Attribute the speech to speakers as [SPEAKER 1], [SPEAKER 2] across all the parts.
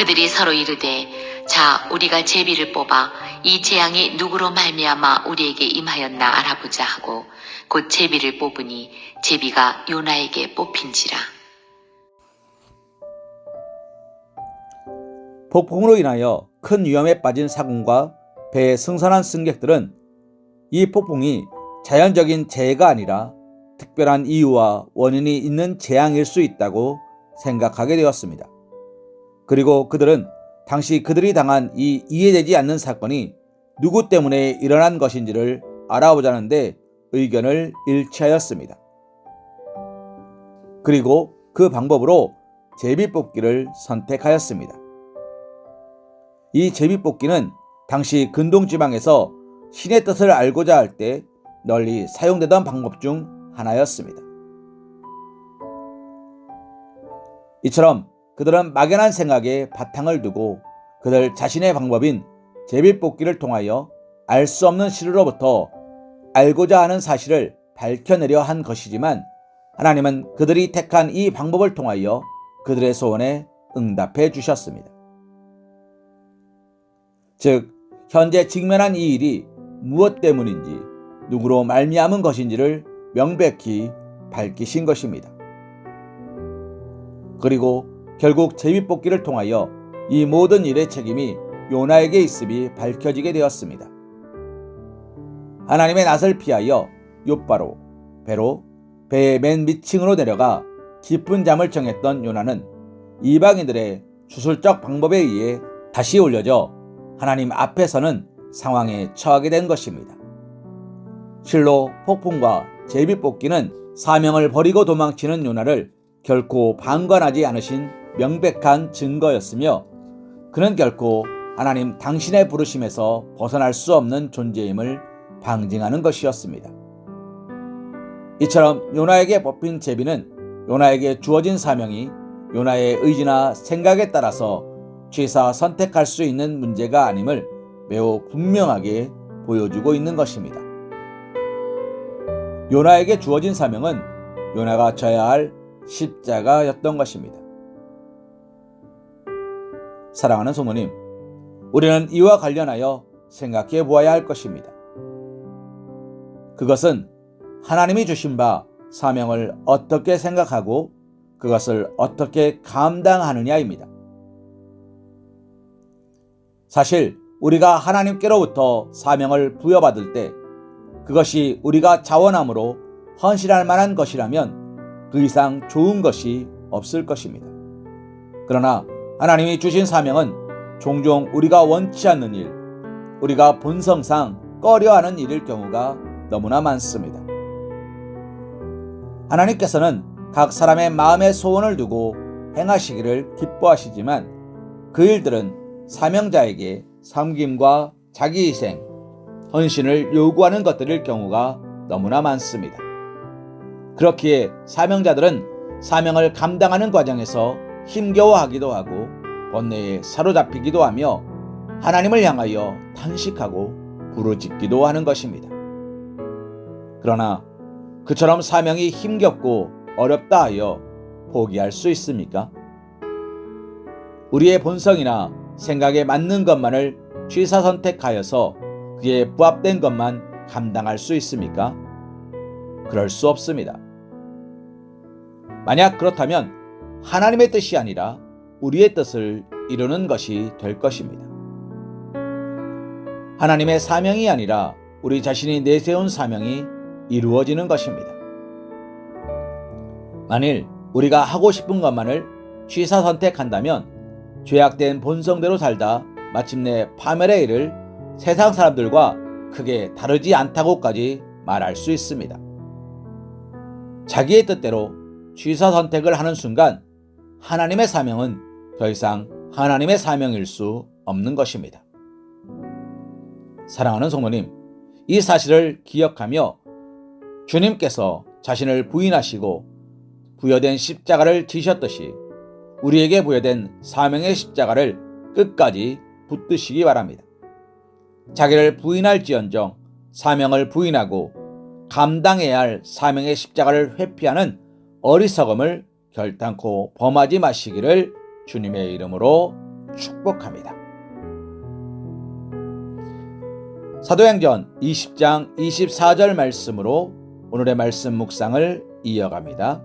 [SPEAKER 1] 그들이 서로 이르되 자 우리가 제비를 뽑아 이 재앙이 누구로 말미암아 우리에게 임하였나 알아보자 하고 곧 제비를 뽑으니 제비가 요나에게 뽑힌지라
[SPEAKER 2] 폭풍으로 인하여 큰 위험에 빠진 사군과 배에 승선한 승객들은 이 폭풍이 자연적인 재해가 아니라 특별한 이유와 원인이 있는 재앙일 수 있다고 생각하게 되었습니다. 그리고 그들은 당시 그들이 당한 이 이해되지 않는 사건이 누구 때문에 일어난 것인지를 알아보자는데 의견을 일치하였습니다. 그리고 그 방법으로 제비뽑기를 선택하였습니다. 이 제비뽑기는 당시 근동지방에서 신의 뜻을 알고자 할 때 널리 사용되던 방법 중 하나였습니다. 이처럼 그들은 막연한 생각에 바탕을 두고 그들 자신의 방법인 제비뽑기를 통하여 알 수 없는 시로로부터 알고자 하는 사실을 밝혀내려 한 것이지만 하나님은 그들이 택한 이 방법을 통하여 그들의 소원에 응답해 주셨습니다. 즉 현재 직면한 이 일이 무엇 때문인지 누구로 말미암은 것인지를 명백히 밝히신 것입니다. 그리고 결국 제비뽑기를 통하여 이 모든 일의 책임이 요나에게 있음이 밝혀지게 되었습니다. 하나님의 낯을 피하여 요바로 배로 배의 맨 밑층으로 내려가 깊은 잠을 청했던 요나는 이방인들의 주술적 방법에 의해 다시 올려져 하나님 앞에서는 상황에 처하게 된 것입니다. 실로 폭풍과 제비뽑기는 사명을 버리고 도망치는 요나를 결코 방관하지 않으신 명백한 증거였으며 그는 결코 하나님 당신의 부르심에서 벗어날 수 없는 존재임을 방증하는 것이었습니다. 이처럼 요나에게 뽑힌 제비는 요나에게 주어진 사명이 요나의 의지나 생각에 따라서 취사 선택할 수 있는 문제가 아님을 매우 분명하게 보여주고 있는 것입니다. 요나에게 주어진 사명은 요나가 져야 할 십자가였던 것입니다. 사랑하는 성모님, 우리는 이와 관련하여 생각해 보아야 할 것입니다. 그것은 하나님이 주신 바 사명을 어떻게 생각하고 그것을 어떻게 감당하느냐입니다. 사실 우리가 하나님께로부터 사명을 부여받을 때 그것이 우리가 자원함으로 헌신할 만한 것이라면 그 이상 좋은 것이 없을 것입니다. 그러나 하나님이 주신 사명은 종종 우리가 원치 않는 일, 우리가 본성상 꺼려하는 일일 경우가 너무나 많습니다. 하나님께서는 각 사람의 마음의 소원을 두고 행하시기를 기뻐하시지만 그 일들은 사명자에게 섬김과 자기희생, 헌신을 요구하는 것들일 경우가 너무나 많습니다. 그렇기에 사명자들은 사명을 감당하는 과정에서 힘겨워하기도 하고 번뇌에 사로잡히기도 하며 하나님을 향하여 탄식하고 부르짖기도 하는 것입니다. 그러나 그처럼 사명이 힘겹고 어렵다 하여 포기할 수 있습니까? 우리의 본성이나 생각에 맞는 것만을 취사 선택하여서 그에 부합된 것만 감당할 수 있습니까? 그럴 수 없습니다. 만약 그렇다면 하나님의 뜻이 아니라 우리의 뜻을 이루는 것이 될 것입니다. 하나님의 사명이 아니라 우리 자신이 내세운 사명이 이루어지는 것입니다. 만일 우리가 하고 싶은 것만을 취사 선택한다면 죄악된 본성대로 살다 마침내 파멸에 이를 세상 사람들과 크게 다르지 않다고까지 말할 수 있습니다. 자기의 뜻대로 취사 선택을 하는 순간 하나님의 사명은 더 이상 하나님의 사명일 수 없는 것입니다. 사랑하는 성모님, 이 사실을 기억하며 주님께서 자신을 부인하시고 부여된 십자가를 지셨듯이 우리에게 부여된 사명의 십자가를 끝까지 붙드시기 바랍니다. 자기를 부인할지언정 사명을 부인하고 감당해야 할 사명의 십자가를 회피하는 어리석음을 결단코 범하지 마시기를 주님의 이름으로 축복합니다. 사도행전 20장 24절 말씀으로 오늘의 말씀 묵상을 이어갑니다.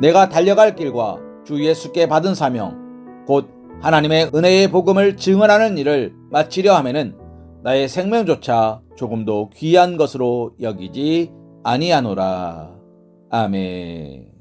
[SPEAKER 2] 내가 달려갈 길과 주 예수께 받은 사명, 곧 하나님의 은혜의 복음을 증언하는 일을 마치려 하면은 나의 생명조차 조금도 귀한 것으로 여기지 아니하노라. 아멘.